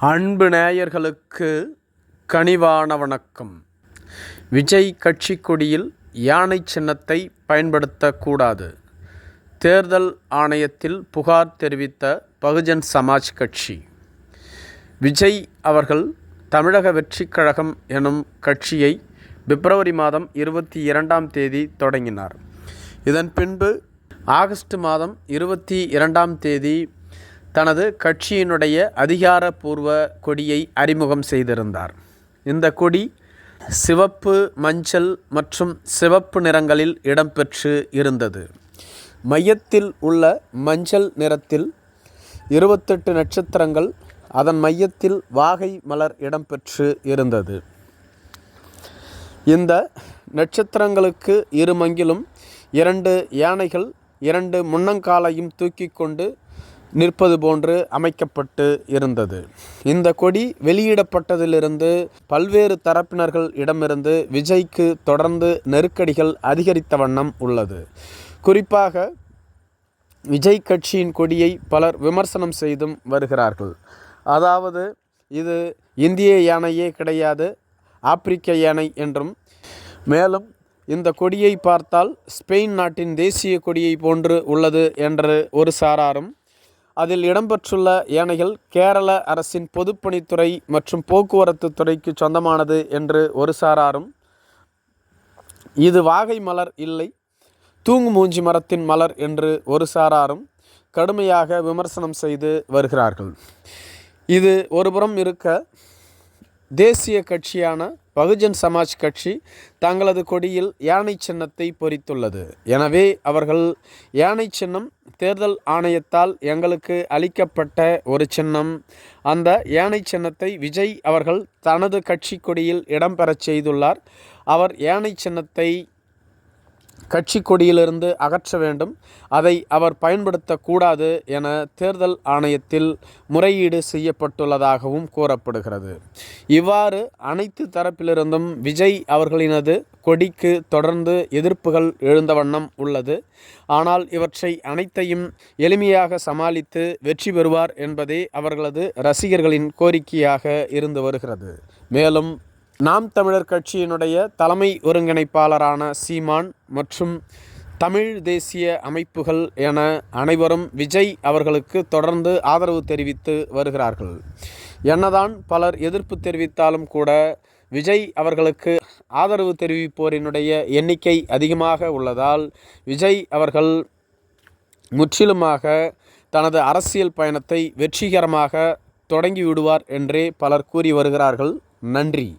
அன்பு நேயர்களுக்கு கனிவான வணக்கம். விஜய் கட்சி கொடியில் யானை சின்னத்தை பயன்படுத்தக்கூடாது. தேர்தல் ஆணையத்தில் புகார் தெரிவித்த பகுஜன் சமாஜ் கட்சி. விஜய் அவர்கள் தமிழக வெற்றிக் கழகம் எனும் கட்சியை பிப்ரவரி மாதம் இருபத்தி இரண்டாம் தேதி தொடங்கினார். இதன் பின்பு ஆகஸ்ட் மாதம் இருபத்தி இரண்டாம் தேதி தனது கட்சியினுடைய அதிகாரப்பூர்வ கொடியை அறிமுகம் செய்திருந்தார். இந்த கொடி சிவப்பு மஞ்சள் மற்றும் சிவப்பு நிறங்களில் இடம்பெற்று இருந்தது. மையத்தில் உள்ள மஞ்சள் நிறத்தில் இருபத்தெட்டு நட்சத்திரங்கள் அதன் மையத்தில் வாகை மலர் இடம்பெற்று இருந்தது. இந்த நட்சத்திரங்களுக்கு இருமங்கிலும் இரண்டு யானைகள் இரண்டு முன்னங்காலையும் தூக்கி கொண்டு நிற்பது போன்று அமைக்கப்பட்டு இருந்தது. இந்த கொடி வெளியிடப்பட்டதிலிருந்து பல்வேறு தரப்பினர்கள் இடமிருந்து விஜய்க்கு தொடர்ந்து நெருக்கடிகள் அதிகரித்த வண்ணம் உள்ளது. குறிப்பாக விஜய் கட்சியின் கொடியை பலர் விமர்சனம் செய்தும் வருகிறார்கள். அதாவது இது இந்திய யானையே கிடையாது ஆப்பிரிக்க யானை என்றும். மேலும் இந்த கொடியை பார்த்தால் ஸ்பெயின் நாட்டின் தேசிய கொடியை போன்று உள்ளது என்று ஒரு சாராரும் அதில் இடம்பெற்றுள்ள யானைகள் கேரள அரசின் பொதுப்பணித்துறை மற்றும் போக்குவரத்து துறைக்கு சொந்தமானது என்று ஒரு சாராரும் இது வாகை மலர் இல்லை தூங்கு மூஞ்சி மரத்தின் மலர் என்று ஒரு சாராரும் கடுமையாக விமர்சனம் செய்து வருகிறார்கள். இது ஒருபுறம் இருக்க தேசிய கட்சியான பகுஜன் சமாஜ் கட்சி தங்களது கொடியில் யானை சின்னத்தை பொறித்துள்ளது. எனவே அவர்கள் யானை சின்னம் தேர்தல் ஆணையத்தால் எங்களுக்கு அளிக்கப்பட்ட ஒரு சின்னம். அந்த யானை சின்னத்தை விஜய் அவர்கள் தனது கட்சி கொடியில் இடம்பெறச் செய்துள்ளார். அவர் யானை சின்னத்தை கட்சி கொடியிலிருந்து அகற்ற வேண்டும். அதை அவர் பயன்படுத்தக்கூடாது என தேர்தல் ஆணையத்தில் முறையீடு செய்யப்பட்டுள்ளதாகவும் கூறப்படுகிறது. இவ்வாறு அனைத்து தரப்பிலிருந்தும் விஜய் அவர்களினது கொடிக்கு தொடர்ந்து எதிர்ப்புகள் எழுந்த வண்ணம் உள்ளது. ஆனால் இவற்றை அனைத்தையும் எளிமையாக சமாளித்து வெற்றி பெறுவார் என்பதே அவர்களது ரசிகர்களின் கோரிக்கையாக இருந்து வருகிறது. மேலும் நாம் தமிழர் கட்சியினுடைய தலைமை ஒருங்கிணைப்பாளரான சீமான் மற்றும் தமிழ் தேசிய அமைப்புகள் என அனைவரும் விஜய் அவர்களுக்கு தொடர்ந்து ஆதரவு தெரிவித்து வருகிறார்கள். என்னதான் பலர் எதிர்ப்பு தெரிவித்தாலும் கூட விஜய் அவர்களுக்கு ஆதரவு தெரிவிப்போரினுடைய எண்ணிக்கை அதிகமாக உள்ளதால் விஜய் அவர்கள் முற்றிலுமாக தனது அரசியல் பயணத்தை வெற்றிகரமாக தொடங்கி விடுவார் என்றே பலர் கூறி வருகிறார்கள். நன்றி.